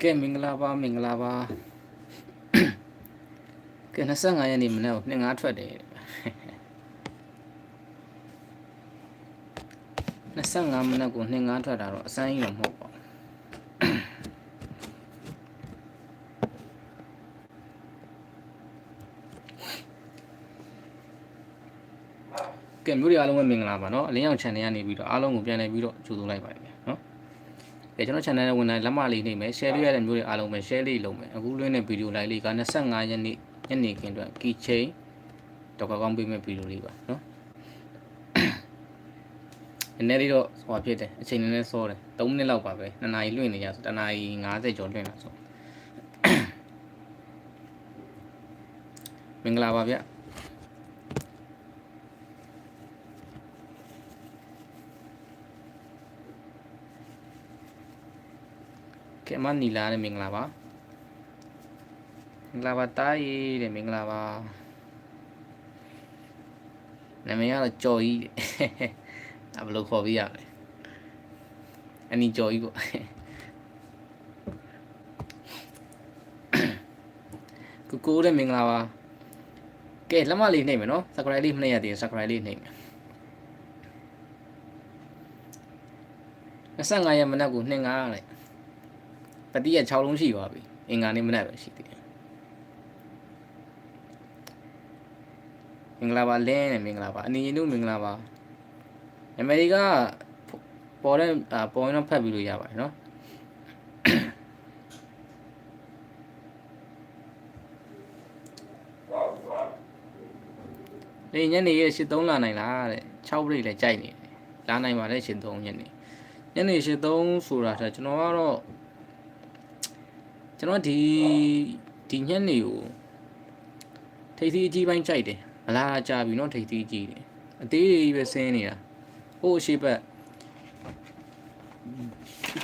ကဲမင်္ဂလာပါမင်္ဂလာပါကဲ25ရက်နေ့မနေ့ကနှစ်ငါးထွက်တယ်25မိနစ်ကိုနှစ်ငါးထွက်တာတော့အစမ်းကြီးတော့မဟုတ်ပါဘူးကဲမျိုးတွေအားလုံးပဲမင်္ဂလာပါเนาะအလင်းရောင် channel ကနေပြီးတော့အားလုံးကိုပြန်လည်ပြီးတော့ကြိုဆိုလိုက်ပါတယ် ် အဲကျွန်တော် channel နဲ့ဝင်လာလက်မလေးနေမယ် share လေးရတဲ့မျိုးတွေအားလုံးပဲ share လေးလုပ်မယ်အခုလွှင့်တဲ့ video live လေးက25ရက်နေ့ညနေခင်းအတွက် key chain တော့ကောင်းပေးမဲ့ video လေးပါနော်အနေနဲ့တော့ဟိုဖြစ်တယ်အချိန်နည်းနည်းစောတယ်3မိနစ်လောက်ပါပဲ2နာရီလွှင့်နေရဆို2နာရီ50ကျော်လွှင့်လာဆိုမင်္ဂလာပါဗျာ ကဲမနီလာတဲ့မင်္ဂလာပါမင်္ဂလာပါတားရီတဲ့မင်္ဂလာပါနာမည်ကတော့ကြော်ကြီးတဲ့ဒါဘယ်လိုခေါ်ပြရလဲအနီကြော်ကြီးပေါ့ကိုကိုတဲ့မင်္ဂလာပါကဲလက်မလေးနှိမ့်မယ်နော် subscribe လေးမနှိမ့်ရသေးရင် subscribe လေးနှိမ့်မယ်25ရက်မနက်ကို2ငါးလိုက် ပတိရ6လုံးရှိပါပြီအင်္ဂါနေ့မနက်ပဲရှိသေးတယ်မင်္ဂလာပါလင်းနဲ့မင်္ဂလာပါအနီရင်တို့မင်္ဂလာပါအမေရိကပေါ်တဲ့အာပေါ်ရင်တော့ဖတ်ပြီးလို့ရပါတယ်နော်လေညနေရဲ့83လာနိုင်လားတဲ့6ပြိလည်းကြိုက်နေတယ်လာနိုင်ပါတယ်83ညနေညနေ83ဆိုတာဆိုကျွန်တော်ကတော့ ကျွန်တော်ဒီဒီညက်နေကိုထိပ်သီးအကြီးပိုင်းကြိုက်တယ်မလားကြာပြီเนาะထိပ်သီးအကြီးတယ်အသေးကြီးပဲဆင်းနေတာဟိုအရှိဘက်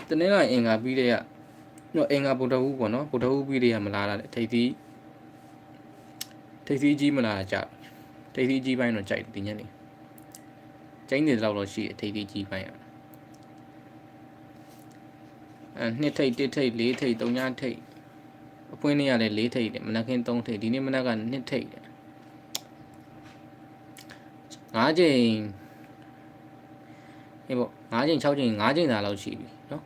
တနေ့ကအင်္ဂါပြီးတဲ့ကတော့အင်္ဂါဗုဒ္ဓဟူးပေါ့နော်ဗုဒ္ဓဟူးပြီးတဲ့ကမလားလာတယ်ထိပ်သီးထိပ်သီးကြီးမလားကြာထိပ်သီးကြီးပိုင်းတော့ကြိုက်တယ်ဒီညက်နေကျင်းနေတော့တော့ရှိတယ်ထိပ်သီးကြီးပိုင်းอ่ะအဲ နှစ်ထိပ်တစ်ထိပ်လေးထိပ်သုံးညထိပ်အပွင့်နေရလဲလေးထိပ်တယ်မနက်ခင်းသုံးထိပ်ဒီနေ့မနက်ကနှစ်ထိပ်တယ်ငါးချိန်အေးပေါ့ငါးချိန်၆ချိန်ငါးချိန်သာလောက်ရှိပြီနော်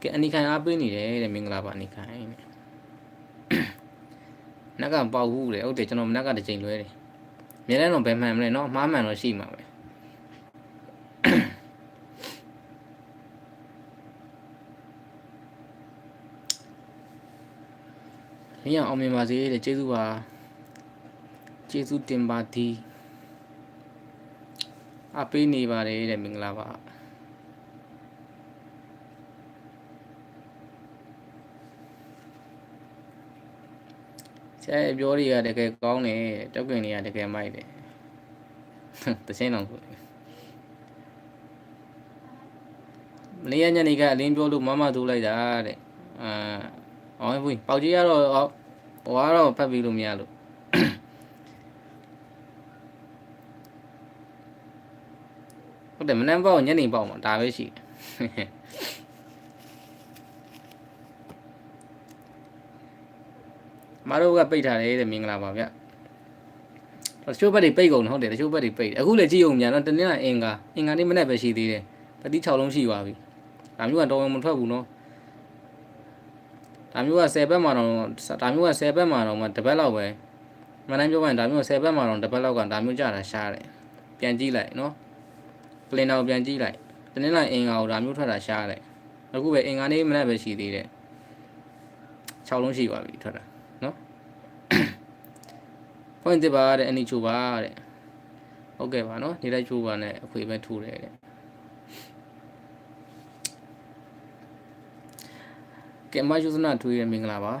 ကဲအနိခိုင်အားပေးနေတယ်တဲ့မင်္ဂလာပါအနိခိုင်တဲ့နက်ကပေါက်ဘူးလေဟုတ်တယ်ကျွန်တော်မနက်ကတစ်ချိန်လွဲတယ်မြင်တဲ့တော့ဘယ်မှန်မလဲနော်မှားမှန်တော့ရှိမှာပဲ မင်းအောင်မြင်ပါစေတဲ့ကျေးဇူးပါကျေးဇူးတင်ပါသည်အပေးနေပါတယ်တဲ့မင်္ဂလာပါဆရာရဲ့ပြောတွေကတကယ်ကောင်းတယ်တောက်ကင်တွေကတကယ်မိုက်တယ်တချင်းအောင်ဆိုမနေ့ညနေကအလင်းပြောလို့မမထိုးလိုက်တာတဲ့အာအော်ဘူးပေါက်ကြီးကတော့ ဟိုကတော့ဖတ်ပြီးလို့မရလို့ဟုတ်တယ်မနှမ်းပေါက်ညနေပေါက်မှာဒါပဲရှိတယ်မတို့ကပိတ်ထားတယ်တဲ့မင်္ဂလာပါဗျတချို့ဘက်တွေပိတ်ကုန်တယ်ဟုတ်တယ်တချို့ဘက်တွေပိတ်အခုလည်းကြည့်အောင်မြန်တော့တင်းတင်းကအင်္ဂါအင်္ဂါနေ့မနေ့ပဲရှိသေးတယ်ပတိ6လုံးရှိပါပြီဒါမျိုးကတော့မထွက်ဘူးနော် ဒါမျိုးက10ဘက်မှာတော့ဒါမျိုးက10ဘက်မှာတော့မှတစ်ဘက်လောက်ပဲမနိုင်ပြောရင်ဒါမျိုး10ဘက်မှာတော့တစ်ဘက်လောက်ကဒါမျိုးကြတာရှားတယ်ပြန်ကြည့်လိုက်နော်ပလင်တော်ပြန်ကြည့်လိုက်တနင်္လာအင်္ဂါကိုဒါမျိုးထွက်တာရှားတယ်အခုပဲအင်္ဂါနေ့မနေ့ပဲရှိသေးတယ်6လုံးရှိပါပြီထွက်တာနော် point တစ်ပါတဲ့အနိချိုပါတဲ့ဟုတ်ကဲ့ပါနော်နေလိုက်ချိုးပါနဲ့အခွေပဲထိုးတယ်တဲ့ ကဲမယုဇနာထွေးရမင်္ဂလာပါ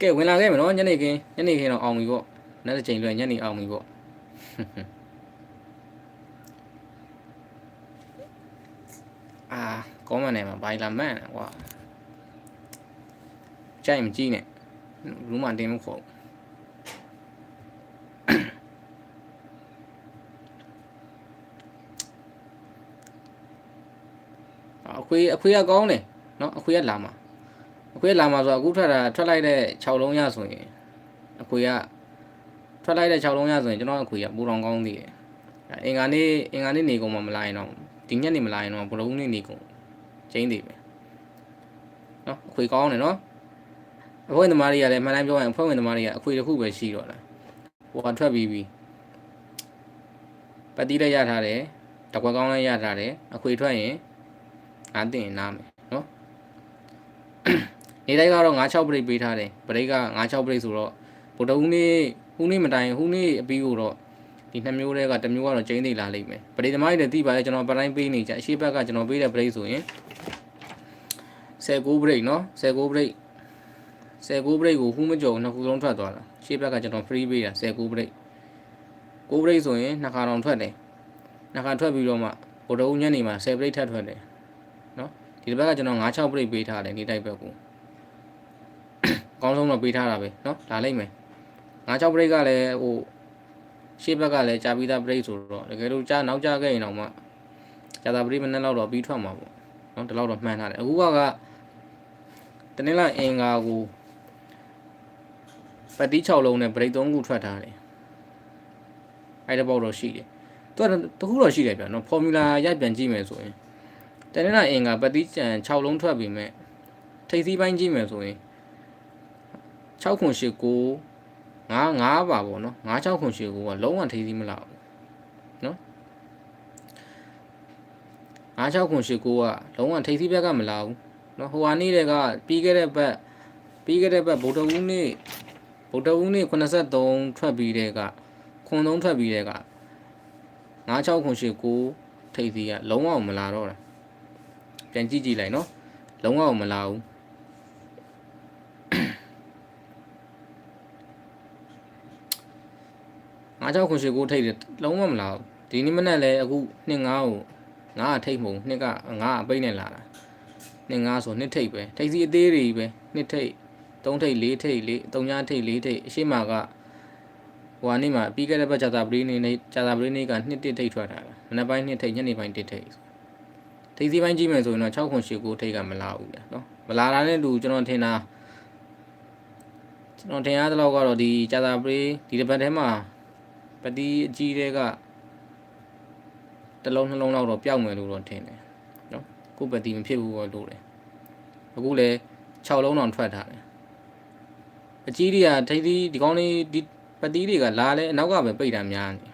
ကဲဝင်လာခဲ့မယ်နော်ညနေခင်းညနေခင်းတော့အောင်ပြီပေါ့နောက်တစ်ချိန်လွှဲညနေအောင်ပြီပေါ့အာကောမန်နဲ့မှာဘိုင်လာမန်ကွာကြိုက်မကြည့်နဲ့ဘူးမှတင်းမခေါ် အခွေအခွေကကောင်းတယ်နော်အခွေကလာမှာအခွေကလာမှာဆိုတော့အခုထွက်တာထွက်လိုက်တဲ့6လုံးရဆိုရင်အခွေကထွက်လိုက်တဲ့6လုံးရဆိုရင်ကျွန်တော်အခွေကပူတော်ကောင်းသေးတယ်အင်္ဂါနေ့အင်္ဂါနေ့နေကုန်မှမလာရင်တော့ဒီညနေမလာရင်တော့ဘလုံးနေ့နေကုန်ချင်းသေးပဲနော်အခွေကောင်းတယ်နော်အဖွဲ့ဝင်သမားတွေကလည်းမှန်တိုင်းပြောရင်အဖွဲ့ဝင်သမားတွေကအခွေတစ်ခုပဲရှိတော့လားဟိုကထွက်ပြီးပြီပတ်တိလည်းရထားတယ်တကွက်ကောင်းလည်းရထားတယ်အခွေထွက်ရင် ငါတင်ရင်နားမယ်နော်နေတိုင်းကတော့96ပရိတ်ပေးထားတယ်ပရိတ်က96ပရိတ်ဆိုတော့ဗုဒ္ဓဦးနေ့ဟူးနေ့မတိုင်ဟူးနေ့အပြီးကိုတော့ဒီနှစ်မျိုးတွေကတစ်မျိုးကတော့ကျင်းသေးလာလိမ့်မယ်ပရိတ်သမားတွေလည်းသိပါရဲ့ကျွန်တော်ပတိုင်းပေးနေကြအရှိဘက်ကကျွန်တော်ပေးတဲ့ပရိတ်ဆိုရင်19ပရိတ်နော်19ပရိတ်19ပရိတ်ကိုဟူးမကြုံနှစ်ခုလုံးထွက်သွားတာရှေ့ဘက်ကကျွန်တော် free ပေးတာ19ပရိတ်9ပရိတ်ဆိုရင်နှစ်ခါတောင်ထွက်တယ်နှစ်ခါထွက်ပြီးတော့မှဗုဒ္ဓဦးညနေမှာ10ပရိတ်ထပ်ထွက်တယ်နော် ဒီတစ်ဘက်ကကျွန်တော်96ပရိတ်ပေးထားတယ်နေတိုက်ဘက်ကို အကောင်းဆုံးတော့ပေးထားတာပဲเนาะလာလိုက်မယ်ငါး6 break ကလည်းဟိုရှေ့ဘက်ကလည်းကြာပြီးသား break ဆိုတော့တကယ်လို့ကြာနောက်ကျခဲ့ရင်တော့မှကြာတာ break မနဲ့တော့ပြီးထွက်မှာပေါ့เนาะဒီလောက်တော့မှန်းထားတယ်အခုကကတနေ့လာအင်္ဂါကိုပတ်တီး6လုံးနဲ့ break 3ခုထွက်ထားတယ်အဲ့ဒါပေါ့တော့ရှိတယ်သူကတခုတော့ရှိတယ်ဗျာเนาะ formula ရိုက်ပြန်ကြည့်မယ်ဆိုရင် တနေ့လာအင်္ဂါပတ်တီး6လုံးထွက်ပြီမဲ့ထိပ်သီးပိုင်းကြည့်မယ်ဆိုရင်6ခွန်8ကို9 9ပါပေါ့နော်9 6ခွန်8ကိုကလုံးဝထိသီးမလောက်ဘူးနော်9 6ခွန်8ကိုကလုံးဝထိသီးဘက်ကမလောက်ဘူးနော်ဟိုဟာနေ့တည်းကပြီးခဲ့တဲ့ဘက်ပြီးခဲ့တဲ့ဘက်ဗုဒ္ဓဦးနေ့ဗုဒ္ဓဦးနေ့83ထွက်ပြီးတဲ့ကခွန်3ထွက်ပြီးတဲ့က9 6ခွန်8ကိုထိသီးကလုံးဝမလာတော့တာ ပြန်ကြည့်ကြည့်လိုက်နော်လုံးဝမလာဘူးငါးချောက်ခွန်ရှိကိုထိတ်တယ်လုံးဝမလာဘူးဒီနေ့မနေ့လည်းအခုနှစ်ငါးကိုငါးကထိတ်မုံနှစ်ကငါးအပိတ်နဲ့လာတာနှစ်ငါးဆိုနှစ်ထိတ်ပဲထိတ်စီအသေးတွေပဲနှစ်ထိတ်သုံးထိတ်လေးထိတ်လေးသုံးညာထိတ်လေးထိတ်အရှိမကဟိုဟာနေ့မှာပြီးခဲ့တဲ့ဘက်ဂျာတာပရီနေနေဂျာတာပရီနေကနှစ်တစ်ထိတ်ထွက်တာမနေ့ပိုင်းနှစ်ထိတ်ညနေပိုင်းတစ်ထိတ် ထိတ်စီပိုင်းကြည့်မယ်ဆိုရင်တော့6ခွန်ရှိကိုထိတ်ကမလာဘူးဗျာနော်မလာတာနဲ့တူကျွန်တော်ထင်တာကျွန်တော်ထင်ရတဲ့လောက်ကတော့ဒီဂျာတာပရီဒီတစ်ပတ်ထဲမှာပတိအကြီးတွေကတစ်လုံးနှလုံးလောက်တော့ပျောက်မယ်လို့တော့ထင်တယ်နော်ကိုပတိမဖြစ်ဘူးတော့လို့တယ်အခုလေ6လုံးတောင်ထွက်ထားတယ်အကြီးတွေကထိသီးဒီကောင်းလေးဒီပတိတွေကလာလဲအနောက်ကပဲပိတ်တာများနေနော်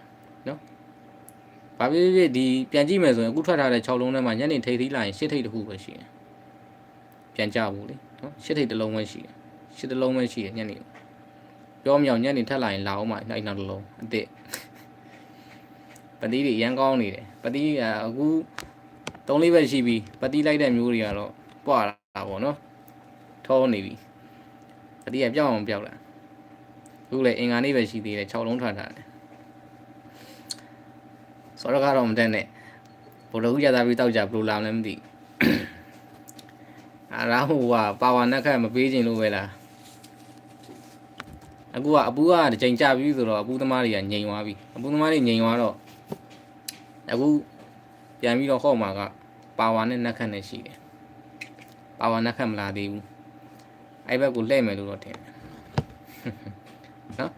ဘာဖြစ်ဖြစ်ဒီပြန်ကြည့်မယ်ဆိုရင်အခုထွက်ထားတဲ့6လုံးထဲမှာညနေထိသီးလာရင်10ထိတ်တစ်ခုပဲရှိတယ်ပြန်ကြဘူးလေနော်10ထိတ်တစ်လုံးပဲရှိတယ်10တစ်လုံးပဲရှိတယ်ညနေပြောမြောင်ညနေထက်လာရင်လာအောင်မအဲ့နောက်တစ်လုံးအစ်စ်ပတိတွေရမ်းကောင်းနေတယ်ပတိကအခု၃လေးပဲရှိပြီပတိလိုက်တဲ့မျိုးတွေကတော့ပွာလာပေါ့နော်ထောနေပြီပတိကပြောင်းအောင်ပြောက်လာအခုလည်းအင်္ဂါနေ့ပဲရှိသေးတယ်6လုံးထွက်ထားတယ် စောရကတော့မတက်နဲ့ဘလိုရတာပြီးတောက်ကြဘလိုလာလဲမသိအာရာဟိုကပါဝါနက်ခတ်မပေးခြင်းလို့ပဲလားအခုကအပူကတစ်ချိန်ကြာပြီဆိုတော့အပူသမားတွေကငြိမ်သွားပြီအပူသမားတွေငြိမ်သွားတော့အခုပြန်ပြီးတော့ဟော့မှာကပါဝါနဲ့နှက်ခတ်နဲ့ရှိတယ်ပါဝါနှက်ခတ်မလာသေးဘူးအဲ့ဘက်ကိုလှည့်မယ်လို့တော့ထင်တယ်နော်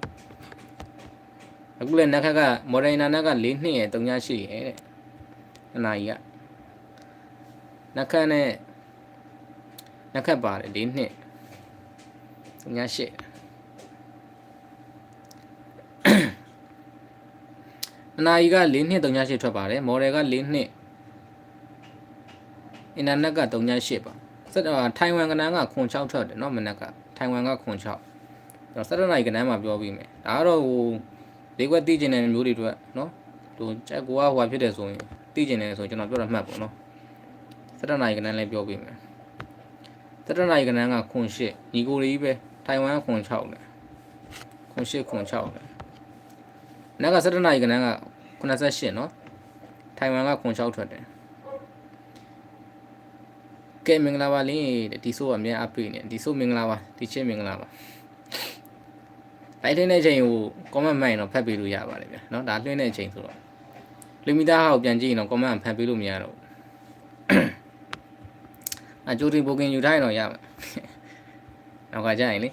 အခုလည်းနှက်ခတ်ကမော်ဒိုင်နာနှက်က၄နှစ်ရဲ့3ညရှိရဲ့တဲ့အနာကြီးကနှက်ခတ်နဲ့နှက်ခတ်ပါတယ်၄နှစ်3ညရှိတယ် အနာကြီးက၄နှစ်38ထွက်ပါတယ်မော်ဒယ်က၄နှစ်အင်တာနက်က38ပါစက်ထိုင်ဝမ်ကနန်းကခွန်6ထွက်တယ်เนาะမနက်ကထိုင်ဝမ်ကခွန်6အဲ့တော့စက်တနိုင်ကနန်းမှာပြောပြီးမယ်ဒါကတော့ဟို လေးခွက်တီးကျင်တဲ့မျိုးတွေအတွက်เนาะသူချက်ကိုကဟိုဖြစ်တယ်ဆိုရင်တီးကျင်တယ်ဆိုရင်ကျွန်တော်ပြောတာမှတ်ပေါ့เนาะစက်တနိုင်ကနန်းလည်းပြောပြီးမယ်စက်တနိုင်ကနန်းကခွန်8ညီကိုလေးပဲထိုင်ဝမ်ကခွန်6လေခွန်8ခွန်6လေ နက်က17နာရီကနန်းက88เนาะထိုင်ဝမ်က96ထွက်တယ်ကဲမင်္ဂလာပါလင်းတဲ့ဒီဆိုအမြဲအပိနေဒီဆိုမင်္ဂလာပါဒီချင်းမင်္ဂလာပါ လိုက်တဲ့ချိန်ကို comment မှတ်ရင်တော့ဖတ်ပေးလို့ရပါတယ်ဗျာเนาะဒါလွှင့်တဲ့အချိန်ဆိုတော့လီမီတာဟောက်ပြန်ကြည့်ရင်တော့ comment ဖတ်ပေးလို့မရတော့ဘူး အကျိုးတင်ဘိုကင်ယူထားရင်တော့ရမယ်နောက်ကကြာရင်လေ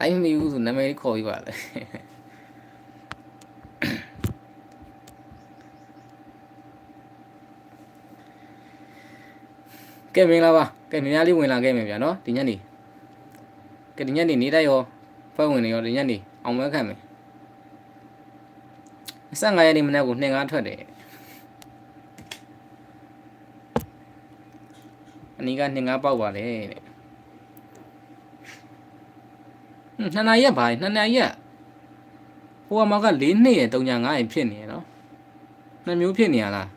အဲ့မမီဘူးဆိုနာမည်လေးခေါ်ပြီးပါလေကဲမင်္ဂလာပါကဲမြများလေးဝင်လာခဲ့မယ်ဗျာနော်ဒီညနေကဲဒီညနေနေတိုက်ရော ဖွဲ့ဝင်နေရောဒီညနေအောင်မဲခံမယ်25ရက်နေ့မနေ့ကနှင်ကားထွက်တယ်အနီးကနှင်ကားပေါက်ပါလေတဲ့ဟွန်းနှစ်နာရီရက်ပါနှစ်နာရီရက်ဟိုကမက4နှစ်ရ3ည9ရဖြစ်နေရနော်နှစ်မျိုးဖြစ်နေရလား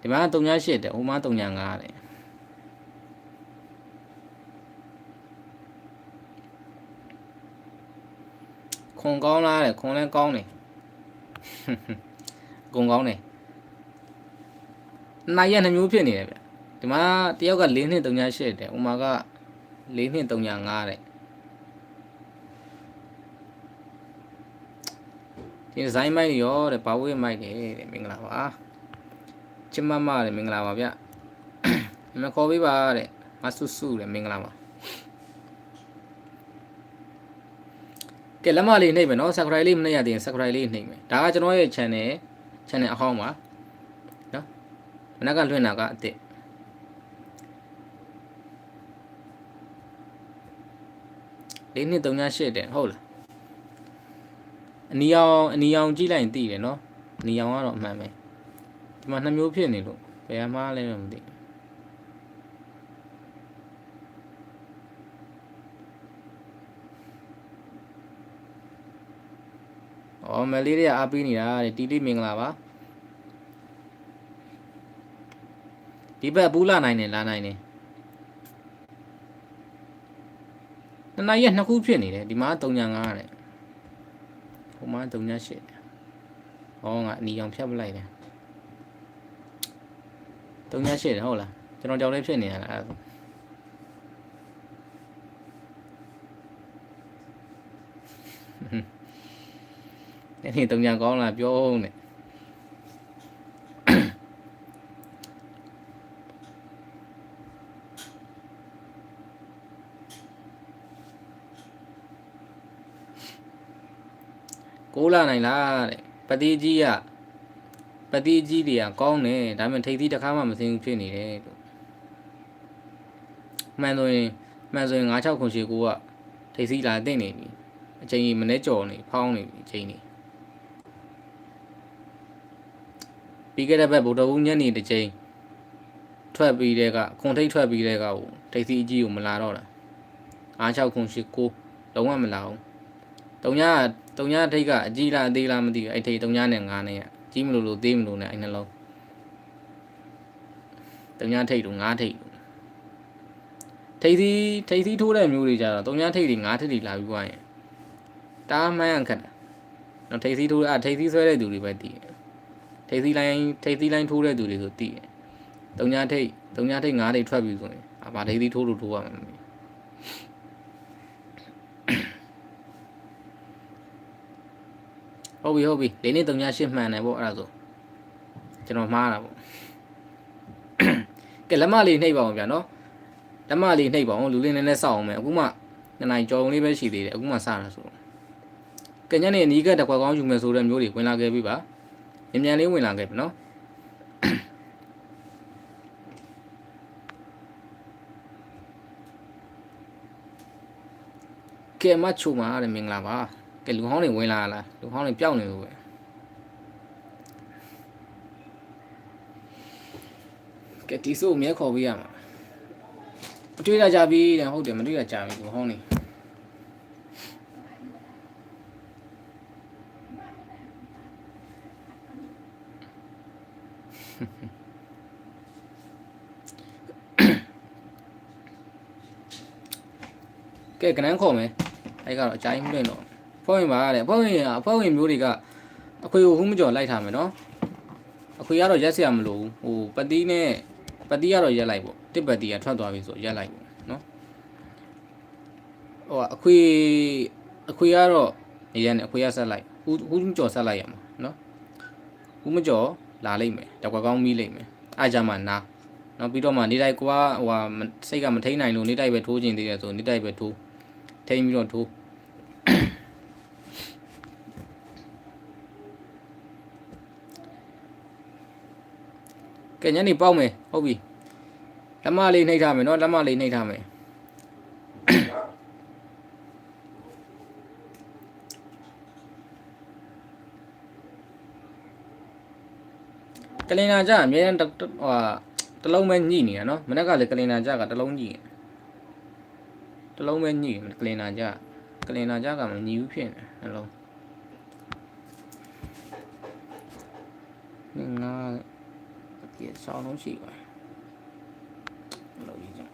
ဒီမှာ3ည8တယ်ဟိုမှာ3ည9တ ခွန်ကောင်းလားတဲ့ခွန်လည်းကောင်းတယ်အကုန်ကောင်းတယ်နိုင်ရနှမျိုးဖြစ်နေတယ်ဗျဒီမှာတယောက်က4နှစ်3ည8တယ်ဥမာက4နှစ်3ည9တဲ့ဒီဒီဇိုင်းမိုက်တွေရောတဲ့ဘာဝေးမိုက်တယ်တဲ့မင်္ဂလာပါချစ်မမတဲ့မင်္ဂလာပါဗျမခေါ်ပေးပါတဲ့မဆုစုတဲ့မင်္ဂလာပါ ကဲလက်မလေးနှိပ်မယ်နော် subscribe လေးမနှိပ်ရသေးရင် subscribe လေးနှိပ်မယ်ဒါကကျွန်တော်ရဲ့ channel channel အဟောင်းပါနော်မနက်ကလွှင့်တာကအစ်စ်လေးနှစ်3ည8တဲ့ဟုတ်လားအနီအောင်အနီအောင်ကြည့်လိုက်ရင်သိတယ်နော်အနီအောင်ကတော့အမှန်ပဲဒီမှာနှစ်မျိုးဖြစ်နေလို့ဘယ်မှားလဲတော့မသိ ဘူးဩမလေးတွေကအားပေးနေတာတဲ့တီလေးမင်္ဂလာပါဒီဘက်ဘူးလာနိုင်တယ်လာနိုင်တယ်နှစ်နာရီကနှစ်ခုဖြစ်နေတယ်ဒီမှာ3ည5တဲ့ဟိုမှာ3ည8ဟောငါအနီအောင်ဖြတ်ပလိုက်တယ်3ည8တယ်ဟုတ်လားကျွန်တော်ကြောက်လေးဖြစ်နေရတာအဲ့ဒါဒီ နေ့3ညကောင်းလားပြောဦးနဲ့ကိုးလာနိုင်လားတဲ့ပတိကြီးကပတိကြီးတွေကကောင်းတယ်ဒါပေမဲ့ထိပ်သီးတစ်ခါမှမသိဘူးဖြစ်နေတယ်လို့မှန်ဆိုရင်မှန်ဆိုရင်96ခုရှိကိုကထိပ်သီးလာတင်နေပြီအချိန်ကြီးမနေ့ကြော်နေဖောင်းနေပြီအချိန်ကြီး ပြီးခဲ့တဲ့ဘက်ဗုဒ္ဓဘုညနေတစ်ချိန်ထွက်ပြီးတဲ့ကခွန်ထိတ်ထွက်ပြီးတဲ့ကဟိုထိပ်သီးအကြီးကိုမလာတော့တာ96ခုရှိကိုလုံးဝမလာဘူးတုံညာတုံညာထိတ်ကအကြီးလားအသေးလားမသိဘူးအဲ့ထိတ်တုံညာနဲ့ငါနဲ့ကကြီးမလို့လို့သေးမလို့နဲ့အဲ့နှလုံးတုံညာထိတ်တို့ငါထိတ်တို့ထိတ်သီးထိတ်သီးထိုးတဲ့မျိုးတွေကြတော့တုံညာထိတ်တွေငါထိတ်တွေလာပြီးွားရင်တားမှန်းရခက်တာနော်ထိတ်သီးထိုးအထိတ်သီးဆွဲတဲ့သူတွေပဲတည်တယ် ထိတ်သီးလိုင်းထိတ်သီးလိုင်းထိုးတဲ့သူတွေဆိုတည်တယ်တုံညာထိတ်တုံညာထိတ်ငါးတွေထွက်ပြီးဆိုရင်အဘာထိတ်သီးထိုးလို့ထိုးရမှာမသိဘူးဟုတ်ပြီဟုတ်ပြီလေးနေ့တုံညာရှင်းမှန်တယ်ပေါ့အဲ့ဒါဆိုကျွန်တော်မှားတာပေါ့ကဲလက်မလေးနှိပ်ပါအောင်ဗျာနော်လက်မလေးနှိပ်ပါအောင်လူလေးနည်းနည်းစောက်အောင်မယ်အခုမှနှစ်နိုင်ကြော်ုံလေးပဲရှိသေးတယ်အခုမှစတာဆိုတော့ကဲညနေအနီးကတကွက်ကောင်းယူမယ်ဆိုတဲ့မျိုးတွေဝင်လာခဲ့ပြီပါ မြန်မြန်လေးဝင်လာခဲ့ပြီနော်ကဲမချိုမှာရတယ်မင်္ဂလာပါကဲလူဟောင်းတွေဝင်လာလားလူဟောင်းတွေပျောက်နေလို့ပဲကဲတီဆိုမြဲခေါ်ပေးရမှာမတွေ့ရကြပြီတဲ့ဟုတ်တယ်မတွေ့ရကြပြီလူဟောင်းတွေ ကဲကနန်းခေါ်မယ်အဲ့ကတော့အကြိုင်းမလွင့်တော့ဖွဲ့ဝင်ပါတဲ့ဖွဲ့ဝင်ကဖွဲ့ဝင်မျိုးတွေကအခွေကိုဟူးမကျော်လိုက်ထားမယ်နော်အခွေကတော့ရက်เสียမလို့ဟိုပတိနဲ့ပတိကတော့ရက်လိုက်ပေါ့တစ်ပတိကထွက်သွားပြီဆိုရက်လိုက်ပေါ့နော်ဟိုအခွေအခွေကတော့နေရက်နဲ့အခွေရဆက်လိုက်ဟူးဟူးမကျော်ဆက်လိုက်ရမှာနော်ဟူးမကျော် လာလိမ့်မယ်တကွက်ကောင်းမီးလိမ့်မယ်အားကြမှာနာနောက်ပြီးတော့မှနေတိုက်ကွာဟိုဟာမစိတ်ကမထိန်နိုင်လို့နေတိုက်ပဲထိုးခြင်းသေးတယ်ဆိုနေတိုက်ပဲထိုးထိန်ပြီးတော့ထိုးကဲညနေပေါက်မယ်ဟုတ်ပြီလက်မလေးနှိပ်ထားမယ်နော်လက်မလေးနှိပ်ထားမယ် ကလင်နာကြအမြဲတမ်းတစ်ဟိုဟာတစ်လုံးပဲညှိနေတာနော်မနေ့ကလည်းကလင်နာကြကတစ်လုံးညှိတယ်တစ်လုံးပဲညှိတယ်ကလင်နာကြကလင်နာကြကမညှိဘူးဖြစ်နေနှလုံးငါဒီဆောင်းလုံးရှိပါလို့ရကြ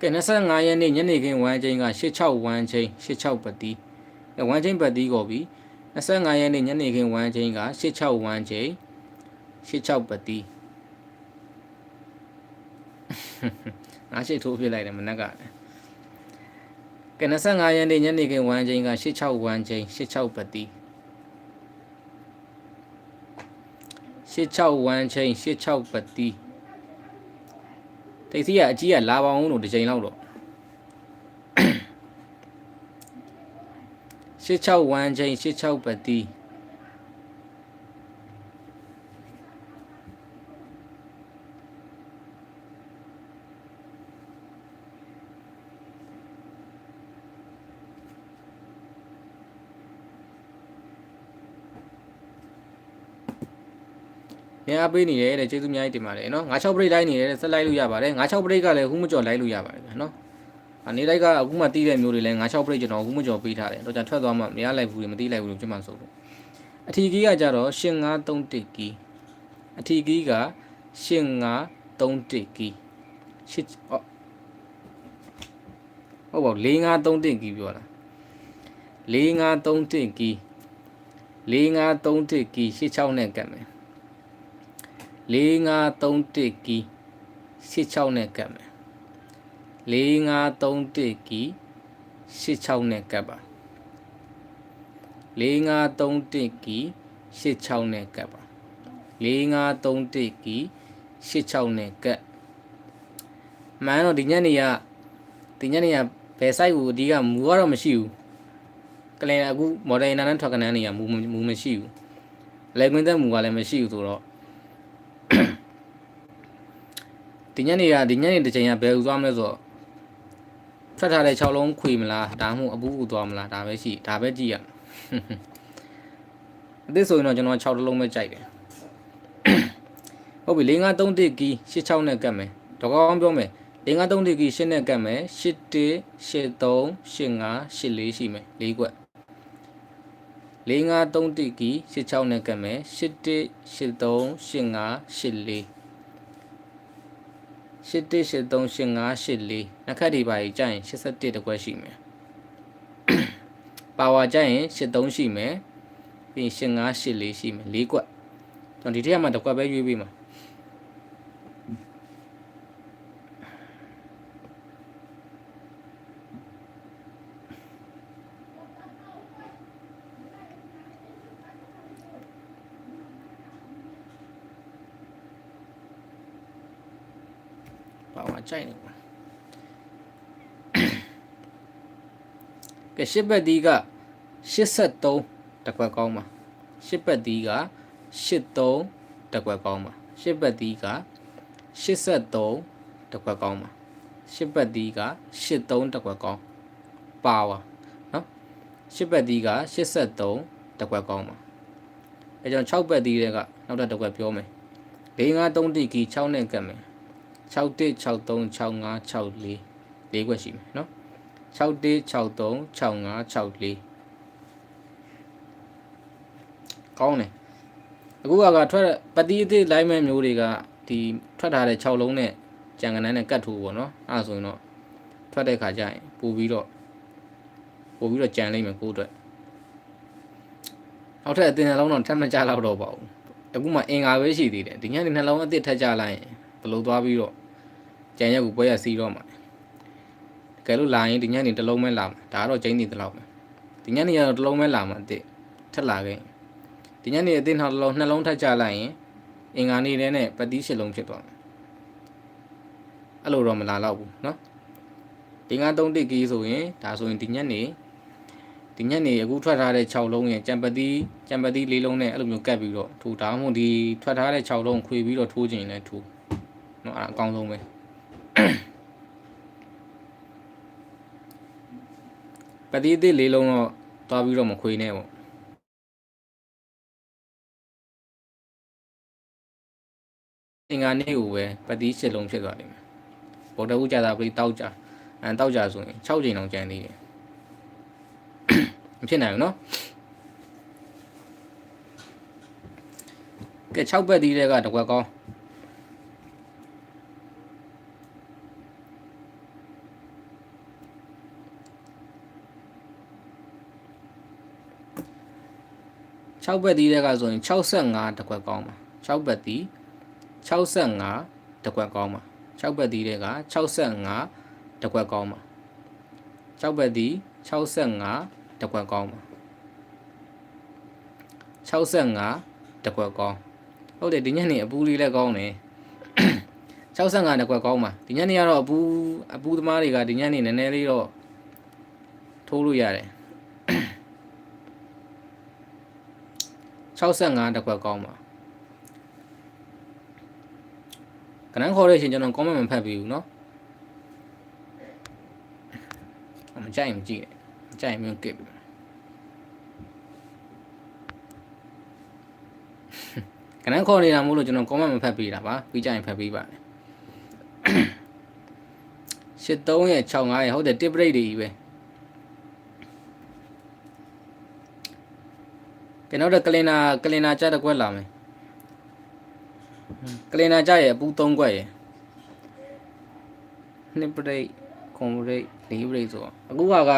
ကဲ25ရက်နေ့ညနေခင်း1ချိန်က86ချိန်86ပတ်တီးအဲ1ချိန်ပတ်တီးကိုပြီ25ရက်နေ့ညနေခင်း1ချိန်က86ချိန်86ပတ်တီးငါရှိထိုးပြလိုက်တယ်မနက်ကကဲ25ရက်နေ့ညနေခင်း1ချိန်က86ချိန်86ပတ်တီး86ချိန်86ပတ်တီး တိတ်စီကအကြီးကလာပါအောင်လို့တစ်ချိန်လောက်တော့86ဝမ်းချိန်86ပတ် တီရအားပေးနေတယ်တဲ့ကျေးဇူးအများကြီးတင်ပါတယ်နော်96ပရိတ်လိုက်နေတယ်တဲ့ဆက်လိုက်လို့ရပါတယ်96ပရိတ်ကလည်းဟူးမကျော်လိုက်လို့ရပါတယ်ဗျာနော်အနေလိုက်ကအခုမှတီးတဲ့မျိုးတွေလည်း96ပရိတ်ကျွန်တော်ဟူးမကျော်ပေးထားတယ်တော့ကြထွက်သွားမှမရလိုက်ဘူးမတီးလိုက်ဘူးလို့ဖြစ်မှဆိုလို့အထီကီးကကြတော့8531ကီအထီကီးက8531ကီရှစ်ဟုတ်ပါ4531ကီပြောတာ4531ကီ4531ကီ86နဲ့ကတ်မယ် 4531ကီ86နဲ့ကတ်မယ်4531ကီ86နဲ့ကတ်ပါ4531ကီ86နဲ့ကတ်ပါ4531ကီ86နဲ့ကတ်မှန်တော့ဒီညနေကဒီညနေကဘယ် site ကိုအဒီကမူကတော့မရှိဘူးကလင်အခုမော်ဒယ်နာနဲ့ထွက်ကနန်းနေကမူမူမရှိဘူးလေကွင်းသက်မူကလည်းမရှိဘူးဆိုတော့ ဒီညနေကဒီညနေတစ်ချိန်ကဘယ်ဥသွားမလဲဆိုတော့ထွက်ထားတဲ့6လုံးခွေမလားဒါမှမဟုတ်အပူဥသွားမလားဒါပဲရှိဒါပဲကြည့်ရမယ်အသစ်ဆိုရင်တော့ကျွန်တော်6လုံးပဲကြိုက်တယ်ဟုတ်ပြီ4531ကီ86နဲ့ကတ်မယ်တော့ကောင်းပြောမယ်4531ကီ8နဲ့ကတ်မယ်81 83 85 84ရှိမယ်၄ကွက် 4531ကီ86နဲ့ကတ်မယ်81 83 85 84 81838584နှစ်ခက်ဒီပါကြီးကြရင်81တကွက်ရှိမယ်ပါဝါကြရင်83ရှိမယ်ပြီးရင်8584ရှိမယ်၄ကွက်ကျွန်တော်ဒီထက်မှတကွက်ပဲရွေးပေးမှာပါဝါ ကြိုက်နေပါကဲရှစ်ဘက်ဒီက83တကွက်ကောင်းပါရှစ်ဘက်ဒီက83တကွက်ကောင်းပါရှစ်ဘက်ဒီက83တကွက်ကောင်းပါရှစ်ဘက်ဒီက83တကွက်ကောင်းပါဝါနော်ရှစ်ဘက်ဒီက83တကွက်ကောင်းပါအဲကြောင့်6ဘက်ဒီတွေကနောက်တစ်တကွက်ပြောမယ်၄5 3တိကီ6နဲ့ကတ်မယ် 61 63 65 64လေးခွက်ရှိမယ်နော်61 63 65 64ကောင်းတယ်အခုကကထွက်ပတိအသစ်လိုင်းမဲ့မျိုးတွေကဒီထွက်ထားတဲ့6လုံးနဲ့ကြံကနန်းနဲ့ကတ်ထိုးပေါ့နော်အဲ့ဒါဆိုရင်တော့ထွက်တဲ့ခါကျရင်ပို့ပြီးတော့ပို့ပြီးတော့ကြံလိမ့်မယ်ကိုယ့်အတွက်နောက်ထပ်အတင်နှလုံးတော့ထပ်မကြတော့တော့ပါဘူးအခုမှအင်္ဂါပဲရှိသေးတယ်ဒီညနေနှလုံးအသစ်ထပ်ကြလိုက်ရင် ဘယ်လိုသွားပြီးတော့ကြံရက်ကိုပွဲရစီးတော့မှာတကယ်လို့လာရင်ဒီညနေတစ်လုံးပဲလာမှာဒါကတော့ကျင်းနေတလောက်ပဲဒီညနေကတော့တစ်လုံးပဲလာမှာအစ်စ်ထက်လာခဲ့ရင် ဒီညနေအသင်းနှလုံးနှလုံးထပ်ကြလိုက်ရင်အင်္ဂါနေ့ထဲနဲ့ပတိရှစ်လုံးဖြစ်သွားမယ်အဲ့လိုတော့မလာတော့ဘူးเนาะဒီငါ3တစ်ကီးဆိုရင်ဒါဆိုရင်ဒီညနေဒီညနေအခုထွက်ထားတဲ့6လုံးရဲ့ကြံပတိကြံပတိ၄လုံးနဲ့အဲ့လိုမျိုးကတ်ပြီးတော့ထိုးဒါမှမဟုတ်ဒီထွက်ထားတဲ့6လုံးခွေပြီးတော့ထိုးခြင်းလည်းထိုး เนาะအဲ့ဒါအကောင်းဆုံးပဲပတိအသစ်၄လုံးတော့သွားပြီးတော့မခွေနဲ့ပေါ့ အင်္ဂါနေ့ကိုပဲပတိရှစ်လုံးဖြစ်သွားလိမ့်မယ်။ဗုဒ္ဓဦးကြာတာပြီးတောက်ကြအဲတောက်ကြဆိုရင်6ချိန်လောက်ကျန်သေးတယ်။မဖြစ်နိုင်ဘူးနော်။ကဲ6ဘက်ဒီတဲ့ကတစ်ခွက်ကောင်း 6ဘက်ဒီတဲ့ကဆိုရင်65တစ်ခွက်ကောင်းပါ6ဘက်ဒီ65တကွက်ကောင်းပါ6ဘက်သီးတွေက65တကွက်ကောင်းပါ6ဘက်သီး65တကွက်ကောင်းပါ65တကွက်ကောင်းဟုတ်တယ်ဒီညနေအပူလေးလည်းကောင်းတယ်65တကွက်ကောင်းပါဒီညနေကတော့အပူအပူသမားတွေကဒီညနေနည်းနည်းလေးတော့ထိုးလို့ရတယ် 65တကွက်ကောင်းပါ ကနန်းခေါ်တဲ့အချိန်ကျွန်တော် comment မဖတ်ပြီးဘူးเนาะမကြိုက်ရင်ကြည့်တယ်မကြိုက်ရင်မျိုးကစ်ပြီကနန်းခေါ်နေတာမို့လို့ကျွန်တော် comment မဖတ်ပေးတာပါပြီးကြရင်ဖတ်ပေးပါမယ်83ရဲ့65ရဲ့ဟုတ်တယ် tip rate တွေကြီးပဲ ကနောက်တော့ကလင်နာကလင်နာကြတဲ့ကွက်လာမယ်ကလင်နာကြရဲ့အပူ3ခွက်ရဲ့နှစ်ပရိတ်ကွန်ပရိတ်၄ပရိတ်ဆိုတော့အခုကက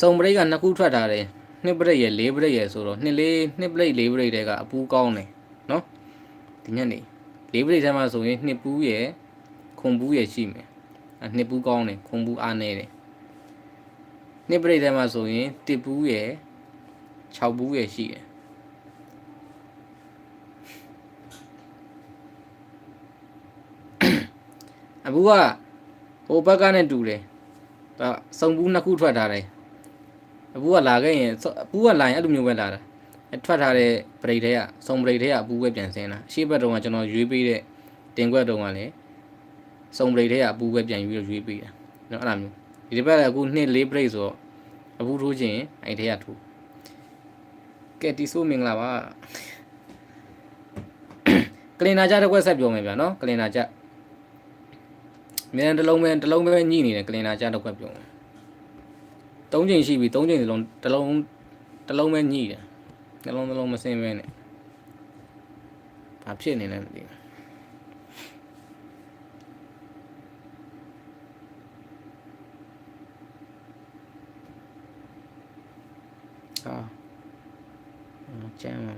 စုံပရိတ်ကနှစ်ခုထွက်ထားတယ်နှစ်ပရိတ်ရဲ့၄ပရိတ်ရဲ့ဆိုတော့နှစ်လေးနှစ်ပရိတ်၄ပရိတ်တဲကအပူကောင်းတယ်နော်ဒီညနေ၄ပရိတ်ထဲမှာဆိုရင်နှစ်ပူးရဲ့ခွန်ပူးရဲ့ရှိမယ်အနှစ်ပူးကောင်းတယ်ခွန်ပူးအားနေတယ်နှစ်ပရိတ်ထဲမှာဆိုရင်တစ်ပူးရဲ့ 6ပူးရဲ့ရှိတယ်အဘူကဟိုဘက်ကနဲ့တူတယ်ဒါစုံဘူးနှစ်ခုထွက်ထားတယ်အဘူကလာခဲ့ရင်အဘူကလာရင်အဲ့လိုမျိုးပဲလာတာအထွက်ထားတဲ့ပရိတ်တွေကစုံပရိတ်တွေကအဘူပဲပြန်စင်းတာအရှိဘက်တုန်းကကျွန်တော်ရွေးပေးတဲ့တင်ခွက်တုန်းကလည်းစုံပရိတ်တွေကအဘူပဲပြန်ပြီးတော့ရွေးပေးတာနော်အဲ့လိုမျိုးဒီတစ်ပတ်ကအခုနှစ်လေးပရိတ်ဆိုတော့အဘူထိုးခြင်းအဲ့ထဲကထိုး ကဲတီဆိုမင်္ဂလာပါကလင်နာကြတဲ့ကွက်ဆက်ပြောမယ်ဗျာနော်ကလင်နာကြမြန်တစ်လုံးပဲတစ်လုံးပဲညှိနေတယ်ကလင်နာကြတော့ကွက်ပြုံးသုံးချိန်ရှိပြီသုံးချိန်တစ်လုံးတစ်လုံးတစ်လုံးပဲညှိတယ်နှလုံးနှလုံးမစင်းပဲနဲ့ဘာဖြစ်နေလဲမသိဘူးအာ ကျမ်းပါ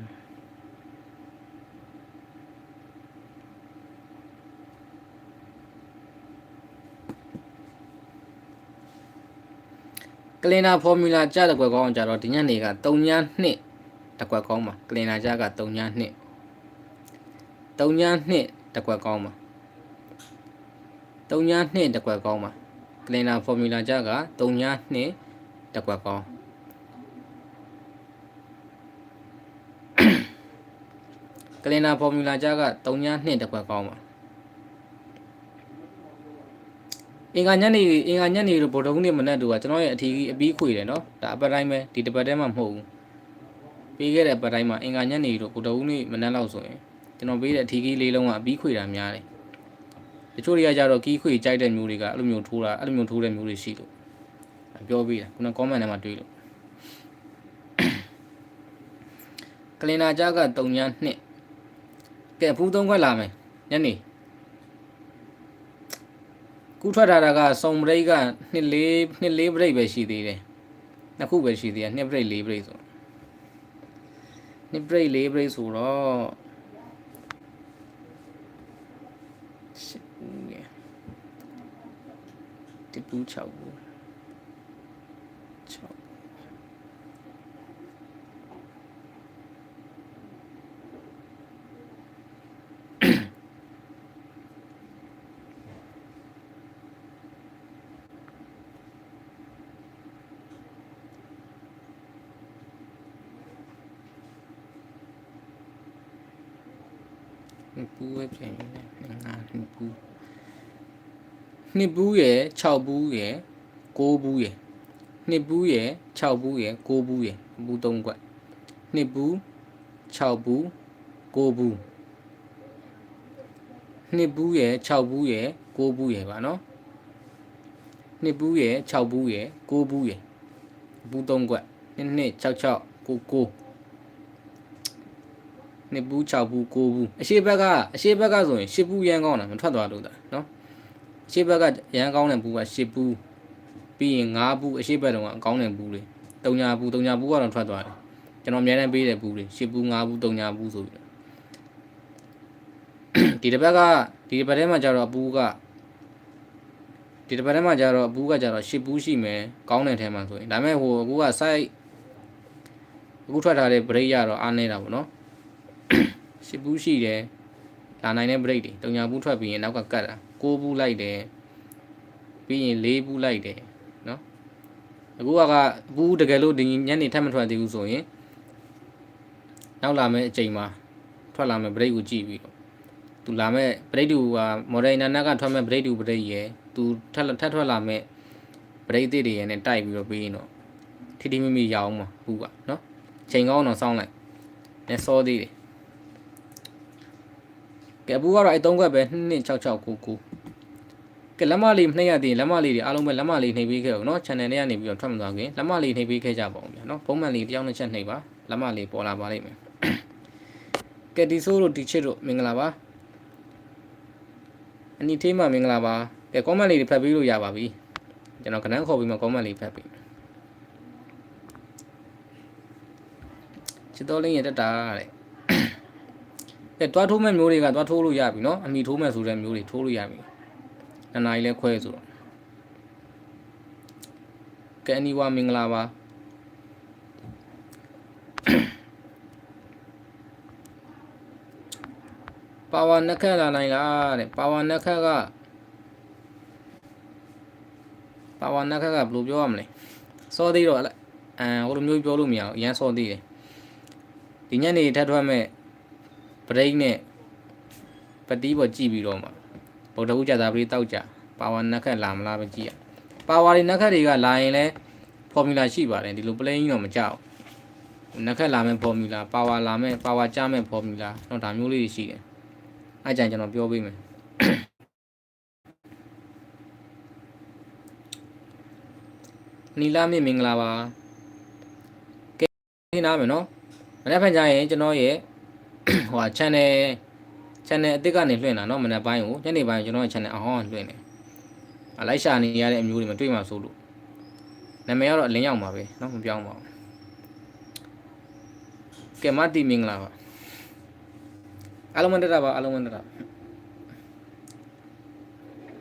ကလင်နာဖော်မြူလာကြတဲ့ကွက်ကောင်းအောင်ကြတော့ဒီညနေက3ည2တကွက်ကောင်းပါကလင်နာကြက3ည2 3ည2တကွက်ကောင်းပါ3ည2တကွက်ကောင်းပါကလင်နာဖော်မြူလာကြက3ည2တကွက်ကောင်း ကလင်နာဖော်မြူလာကြက3ည2တကွက်ကောင်းပါအင်္ဂါညနေအင်္ဂါညနေတို့ဗုဒ္ဓဟူးနေ့မနက်တို့ကကျွန်တော်ရဲ့အထီးကြီးအပြီးခွေတယ်နော်ဒါအပတ်တိုင်းပဲဒီတစ်ပတ်တည်းမှမဟုတ်ဘူးပေးခဲ့တဲ့အပတ်တိုင်းမှာအင်္ဂါညနေတို့ဗုဒ္ဓဟူးနေ့မနက်လောက်ဆိုရင်ကျွန်တော်ပေးတဲ့အထီးကြီးလေးလုံးကအပြီးခွေတာများတယ်တချို့တွေကကြတော့ကီးခွေကြိုက်တဲ့မျိုးတွေကအဲ့လိုမျိုးထိုးတာအဲ့လိုမျိုးထိုးတဲ့မျိုးတွေရှိလို့ပြောပေးတာခုန comment ထဲမှာတွေ့လို့ကကလင်နာကြားက3ည2 ကဲဖူး3ခွက်လာမယ်ညနေကူထွက်ထားတာကစုံဘရိတ်က2 4 2 4ဘရိတ်ပဲရှိသေးတယ်နှစ်ခုပဲရှိသေးတယ်2ဘရိတ်4ဘရိတ်ဆို2ဘရိတ်4ဘရိတ်ဆိုတော့ရှစ်ဘူးလေတပူး6ဘူး6 နှစ်ပူးပဲပြန်ရင်းနေငါနှစ်ပူးနှစ်ပူးရယ်6ပူးရယ်9ပူးရယ်နှစ်ပူးရယ်6ပူးရယ်9ပူးရယ်ပူး3ကွက်နှစ်ပူး6ပူး9ပူးနှစ်ပူးရယ်6ပူးရယ်9ပူးရယ်ပါနော်နှစ်ပူးရယ်6ပူးရယ်9ပူးရယ်ပူး3ကွက်နှစ်နှစ်6 6 9 9 နှစ်ဘူး6ဘူး9ဘူးအရှိဘက်ကအရှိဘက်ကဆိုရင်10ဘူးရန်ကောင်းတာမထွက်သွားလို့တာနော်အရှိဘက်ကရန်ကောင်းတဲ့ဘူးက10ဘူးပြီးရင်9ဘူးအရှိဘက်တုန်းကအကောင်းတဲ့ဘူးတွေ3ညာဘူး3ညာဘူးကတော့ထွက်သွားတယ်ကျွန်တော်အများနဲ့ပေးတဲ့ဘူးတွေ10ဘူး9ဘူး3ညာဘူးဆိုပြီးဒီတစ်ဘက်ကဒီတစ်ဘက်ထဲမှာကျတော့ဘူးကဒီတစ်ဘက်ထဲမှာကျတော့ဘူးကကျတော့10ဘူးရှိမယ်ကောင်းတဲ့ထဲမှာဆိုရင်ဒါပေမဲ့ဟိုအခုက site အခုထွက်ထားတဲ့ break ရတော့အားနေတာပေါ့နော် ရှစ်ဘူးရှိတယ်လာနိုင်တဲ့ break တွေတုံညာဘူးထွက်ပြီးရင်နောက်ကကတ်တာ6ဘူးလိုက်တယ်ပြီးရင်4ဘူးလိုက်တယ်နော်အခုကဘူးတကယ်လို့ဒီညနေထပ်မထွက်သေးဘူးဆိုရင်နောက်လာမယ့်အချိန်မှာထွက်လာမယ့် break ကိုကြည့်ပြီးတော့သူလာမယ့် break တူက model internet ကထွက်မဲ့ break တူ break ရယ်သူထပ်ထပ်ထွက်လာမယ့် break တွေတွေရယ်နဲ့တိုက်ပြီးတော့ပြီးရင်တော့ထိထိမိမိရအောင်မှာဘူးကနော်ချိန်ကောင်းတော့စောင်းလိုက်နဲ့စောသေးတယ် ကဲဘူးကတော့အဲ၃ခွက်ပဲ226699ကဲလက်မလေးနှိပ်ရသေးရင်လက်မလေးတွေအားလုံးပဲလက်မလေးနှိပ်ပေးခဲ့အောင်နော် channel ထဲကနေပြီးတော့ထွက်မသွားခင်လက်မလေးနှိပ်ပေးခဲ့ကြပါအောင်ဗျာနော်ပုံမှန်လေးတစ်ယောက်တစ်ချက်နှိပ်ပါလက်မလေးပေါ်လာပါလိမ့်မယ်ကဲဒီဆိုးတို့ဒီချစ်တို့မင်္ဂလာပါအနီသေးမှမင်္ဂလာပါကဲ comment လေးတွေဖတ်ပေးလို့ရပါပြီကျွန်တော်ခဏခေါ်ပြီးမှ comment လေးဖတ်ပေးချစ်တော်လေးရတက်တာတဲ့ အဲတွားထိုးမဲ့မျိုးတွေကတွားထိုးလို့ရပြီနော်အမိထိုးမဲ့ဆိုတဲ့မျိုးတွေထိုးလို့ရပြီနှစ်နာရီလဲခွဲဆိုတော့ကဲအနီဝါမင်္ဂလာပါပါဝါနှက်ခက်လာနိုင်လားတဲ့ပါဝါနှက်ခက်ကပါဝါနှက်ခက်ကဘယ်လိုပြောရမလဲစောသေးတော့အမ်ဟိုလိုမျိုးပြောလို့မရအောင်အရန်စောသေးတယ်ဒီညနေထပ်ထွက်မဲ့ ဘရိတ်နဲ့ပတိပေါ်ကြည့်ပြီးတော့မှဗုဒ္ဓဦးကြတာပရိတောက်ကြပါဝါနက်ခက်လာမလားပဲကြည့်ရပါဝါတွေနက်ခက်တွေကလာရင်လဲဖော်မြူလာရှိပါတယ်ဒီလိုပလိန်းတော့မကြောက်နက်ခက်လာမဲ့ဖော်မြူလာပါဝါလာမဲ့ပါဝါကြမဲ့ဖော်မြူလာတော့ဒါမျိုးလေးတွေရှိတယ်အဲ့ကြံကျွန်တော်ပြောပေးမယ်နီလာမြင့်မင်္ဂလာပါကဲနားမယ်နော်မနေ့ဖက်ကြရင်ကျွန်တော်ရဲ့ ဟိုဟာ channel channel အစ်စ်ကနေလွှင့်တာเนาะမနေ့ပိုင်းကိုညနေပိုင်းကျွန်တော်ရဲ့ channel အဟောင်းကလွှင့်တယ်အလိုက်ရှာနေရတဲ့အမျိုးတွေမတွေ့မှဆိုလို့နာမည်ကတော့အလင်းရောက်ပါပဲเนาะမပြောင်းပါဘူးကဲမတီမင်္ဂလာပါအားလုံးမင်္ဂလာပါအားလုံးမင်္ဂလာပါ